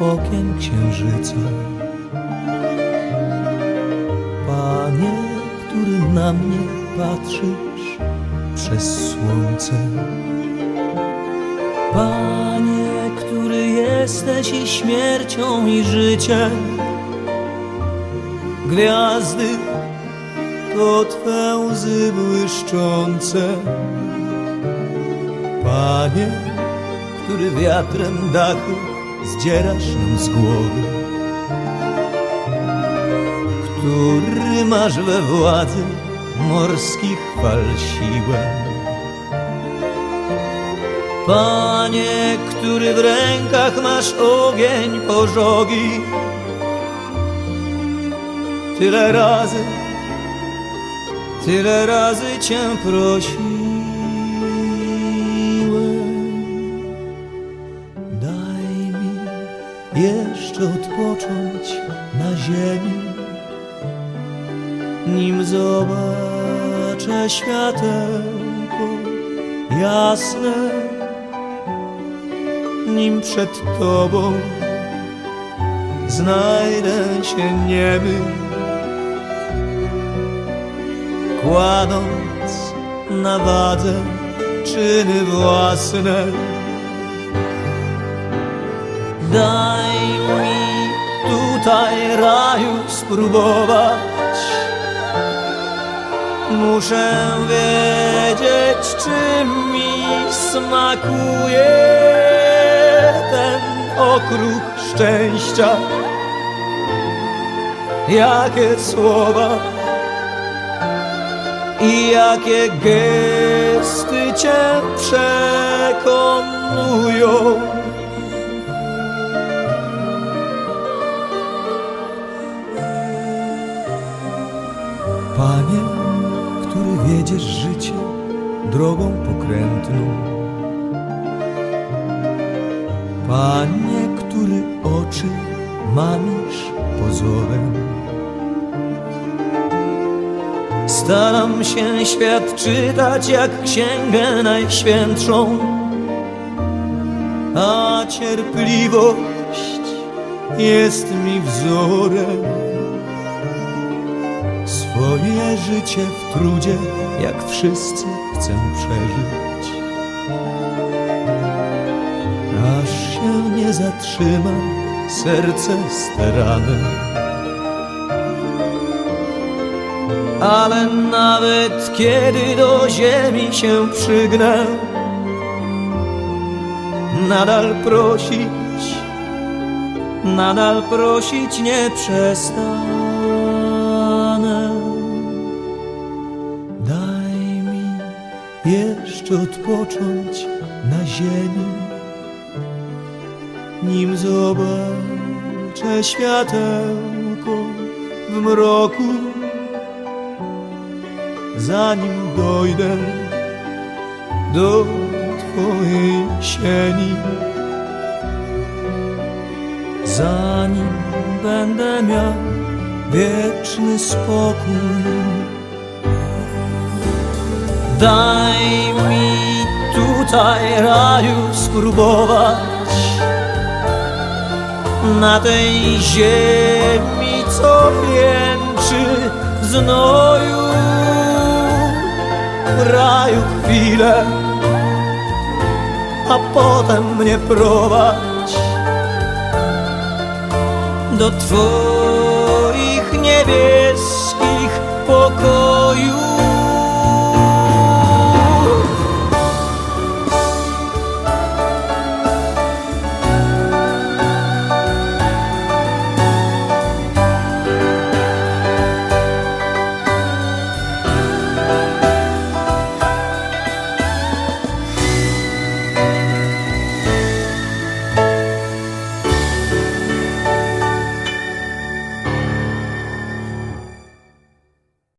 okiem księżyca. Panie, który na mnie patrzysz przez słońce. Panie, który jesteś i śmiercią i życiem. Gwiazdy to Twe łzy błyszczące. Panie, który wiatrem dachu zdzierasz nam z głowy, który masz we władzy morskich fal siłę. Panie, który w rękach masz ogień pożogi, tyle razy, tyle razy Cię prosiłem. Jeszcze odpocząć na ziemi, nim zobaczę światełko jasne, nim przed Tobą znajdę się niemy, kładąc na wadze czyny własne. Daj tutaj raju spróbować. Muszę wiedzieć, czy mi smakuje ten okruch szczęścia. Jakie słowa i jakie gesty Cię przekonują. Panie, który wiedziesz życie drogą pokrętną. Panie, który oczy mamisz pozorem. Staram się świat czytać jak księgę najświętszą, a cierpliwość jest mi wzorem. Swoje życie w trudzie, jak wszyscy chcę przeżyć. Aż się nie zatrzyma serce sterane. Ale nawet kiedy do ziemi się przygnę, nadal prosić, nadal prosić nie przestanę. Jeszcze odpocząć na ziemi, nim zobaczę światełko w mroku, zanim dojdę do Twojej sieni, zanim będę miał wieczny spokój. Daj mi tutaj raju spróbować na tej ziemi, co wieńczy w znoju raju chwilę, a potem mnie prowadź do Twoich niebieskich pokojów.